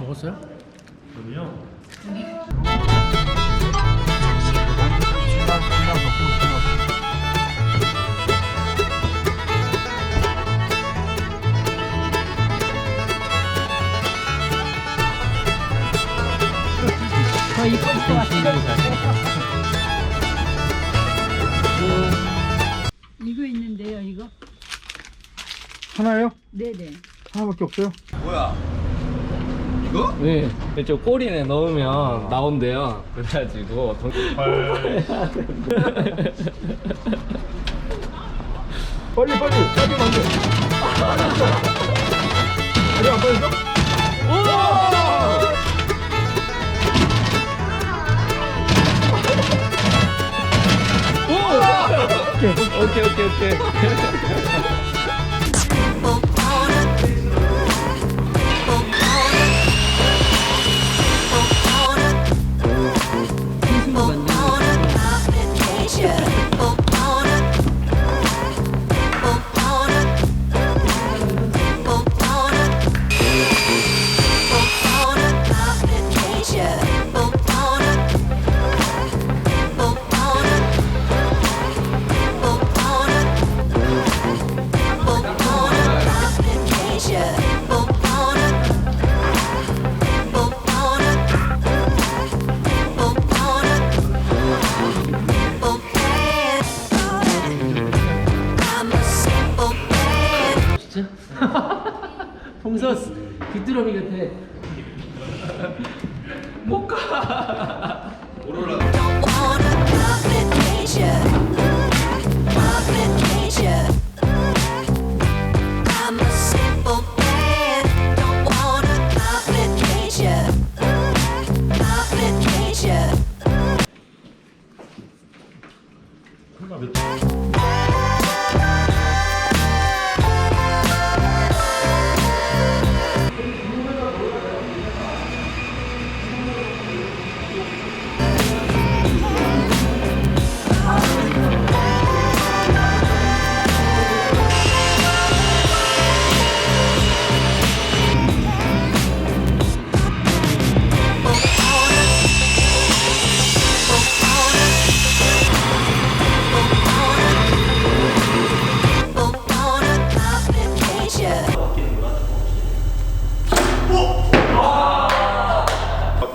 먹었어요? 그럼요. 저 이거부터 왔어요. 이거 있는데요, 이거? 하나요? 네네. 하나밖에 없어요? 네, 이쪽 꼬리에 넣으면 나온대요. 그래가지고 돈... 빨리 빨리 빨리 안돼 그래 안 빠졌어? 오케이 오케이 오케이. 진짜? 귀뚜라미 같아. 못 가. I'm a simple man, don't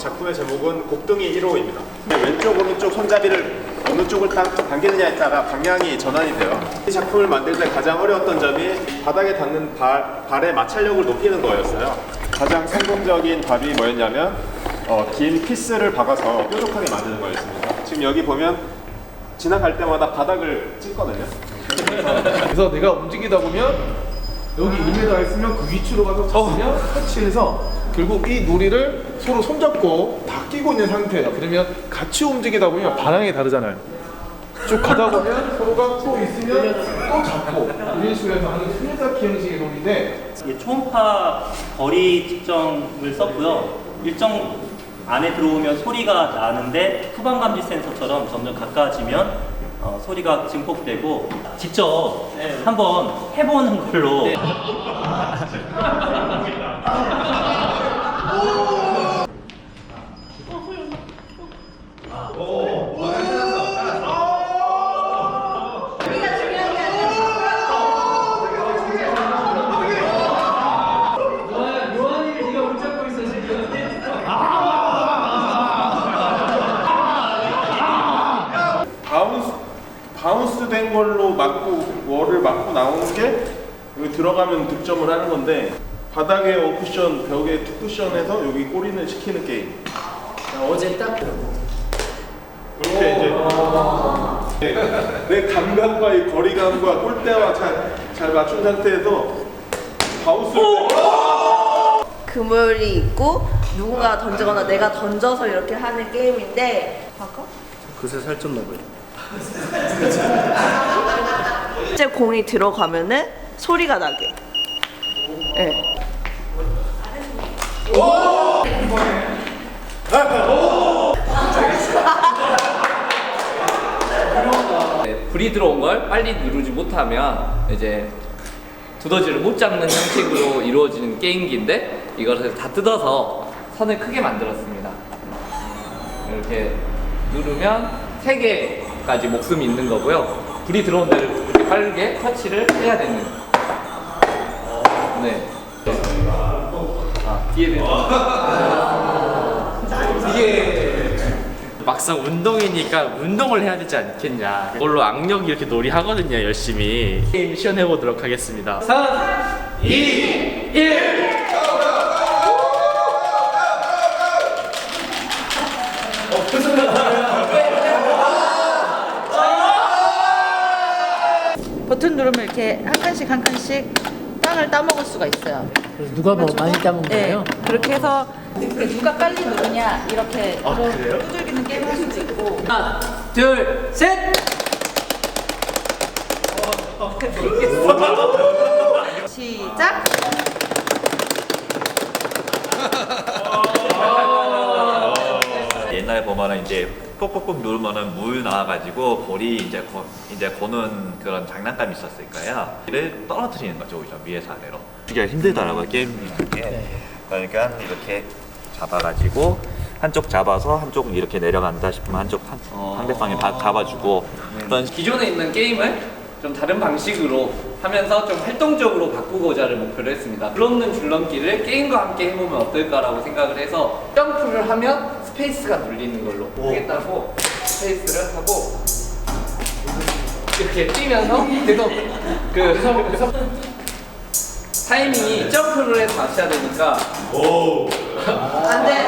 작품의 제목은 곡등이 1호입니다. 왼쪽 오른쪽 손잡이를 어느 쪽을 당, 당기느냐에 따라 방향이 전환이 돼요. 이 작품을 만들 때 가장 어려웠던 점이 바닥에 닿는 발, 발의 마찰력을 높이는 거였어요. 가장 성공적인 답이 뭐였냐면 어, 긴 피스를 박아서 뾰족하게 만드는 거였습니다. 지금 여기 보면 지나갈 때마다 바닥을 찍거든요. 그래서 내가 움직이다 보면 여기 2m 있으면 그 위치로 가서 잡으면 터치해서 결국 이 놀이를 서로 손잡고 다 끼고 있는 상태예요. 그러면 같이 움직이다 보면 방향이 다르잖아요. 쭉 가다 보면 서로가 또 있으면 또 잡고 이런 식으로 해서 하는 스미다키 형식의 놀이인데 이게 초음파 거리 측정을 썼고요. 일정 안에 들어오면 소리가 나는데 후방 감지 센서처럼 점점 가까워지면 어, 소리가 증폭되고 직접 한번 해보는 걸로 맞고 월을 맞고 나오는 게 여기 들어가면 득점을 하는 건데 바닥에 원쿠션 벽에 투 쿠션에서 여기 꼬리는 시키는 게임. 어제 딱 이렇게 이제 네, 내 감각과 이 거리감과 골대와 잘, 잘 맞춘 상태에서 바운스를 그물이 있고 누군가 던지거나 내가 던져서 이렇게 하는 게임인데 바꿔? 그새 살쪘나 봐요. 실제 공이 들어가면은 소리가 나게. 네. 불이 들어온 걸 빨리 누르지 못하면 이제 두더지를 못 잡는 형식으로 이루어지는 게임기인데 이것을 다 뜯어서 선을 크게 만들었습니다. 이렇게 누르면 3개 까지 목숨이 있는 거고요. 불이 들어온 데를 이렇게 빠르게 터치를 해야 되는. 네. 아, 뒤에 대는. 이게 막상 운동이니까 운동을 해야 되지 않겠냐. 그걸로 악력 이렇게 놀이 하거든요, 열심히. 게임 시연해 보도록 하겠습니다. 3, 2, 1. 누르면 이렇게 한 칸씩 한 칸씩 땅을 따먹을 수가 있어요. 그래서 누가 뭐 많이 따먹는 네, 거예요? 그렇게 해서 이렇게 누가 빨리 누르냐 이렇게 두들기는 게임 할 수도 있고 하나, 둘, 셋. 시작. 보면은 이제 꾹꾹꾹 누르면은 물 나와가지고 볼이 이제 고, 이제 고는 그런 장난감이 있었을 거예요. 이를 떨어뜨리는 거죠, 오히려 위에서 아래로. 이게 힘들더라고 요, 게임 게. 그러니까 이렇게 잡아가지고 한쪽 잡아서 한쪽 이렇게 내려간다 싶으면 한쪽 한, 상대방이 바- 잡아주고 그런 기존에 있는 게임을 좀 다른 방식으로 하면서 좀 활동적으로 바꾸고자를 목표로 했습니다. 줄넘는 줄넘기를 게임과 함께 해보면 어떨까라고 생각을 해서 점프를 하면 스페이스가 눌리는 걸로 하겠다고 스페이스를 하고 이렇게 뛰면서 계속 그 타이밍이 점프를 해서 맞춰야 되니까. 안 돼.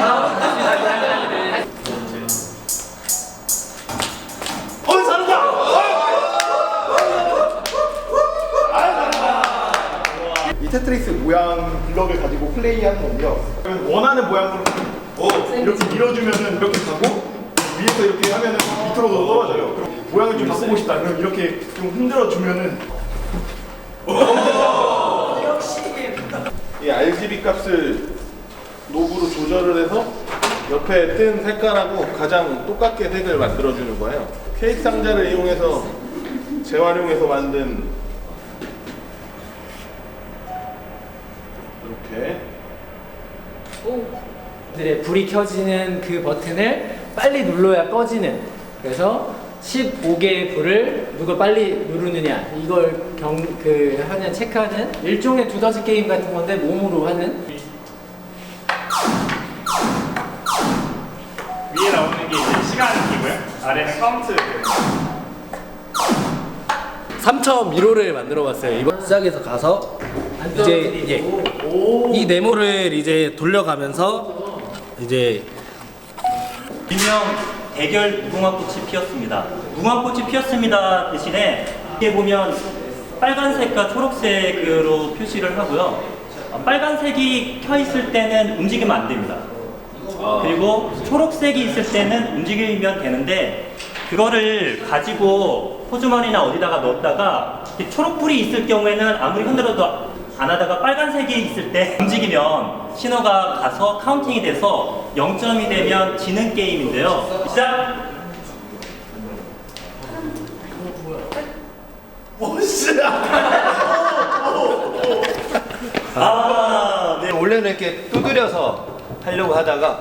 이 테트리스 모양 블럭을 가지고 플레이하는 건데요. 원하는 모양으로 이렇게 밀어주면은 이렇게 가고 위에서 이렇게 하면은 밑으로 떨어져요. 그럼 모양을 좀 바꾸고 싶다. 그럼 이렇게 좀 흔들어 주면은 이 RGB 값을 노브로 조절을 해서 옆에 뜬 색깔하고 가장 똑같게 색을 만들어 주는 거예요. 케이크 상자를 이용해서 재활용해서 만든 이렇게 들의 불이 켜지는 그 버튼을 빨리 눌러야 꺼지는. 그래서 15개의 불을 누가 빨리 누르느냐 이걸 경 그 하는 체크하는 일종의 두더지 게임 같은 건데 몸으로 하는 위에 나오는 게 이제 시간이고요. 아래는 카운트. 3.15를 만들어 봤어요. 이번 시작에서 가서 이제 이제 이 네모를 이제 돌려가면서 이제 일명 대결 무궁화꽃이 피었습니다. 무궁화꽃이 피었습니다 대신에 이게 보면 빨간색과 초록색으로 표시를 하고요. 어, 빨간색이 켜 있을 때는 움직이면 안 됩니다. 그리고 초록색이 있을 때는 움직이면 되는데 그거를 가지고 포주머니나 어디다가 넣었다가 이 초록불이 있을 경우에는 아무리 흔들어도 안 하다가 빨간색이 있을 때 움직이면 신호가 가서 카운팅이 돼서 0점이 되면 지는 게임인데요. 시작! 아, 네. 원래는 이렇게 두드려서 하려고 하다가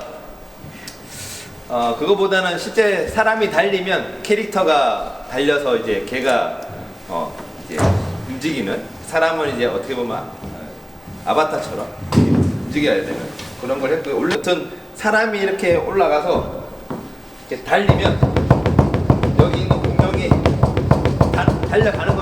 어 그거보다는 실제 사람이 달리면 캐릭터가 달려서 이제 걔가 어 이제 움직이는 사람은 이제 어떻게 보면 아바타처럼 움직여야 되는 그런 걸 했고요. 어떤 사람이 이렇게 올라가서 이렇게 달리면 여기 있는 공룡이 다- 달려가는.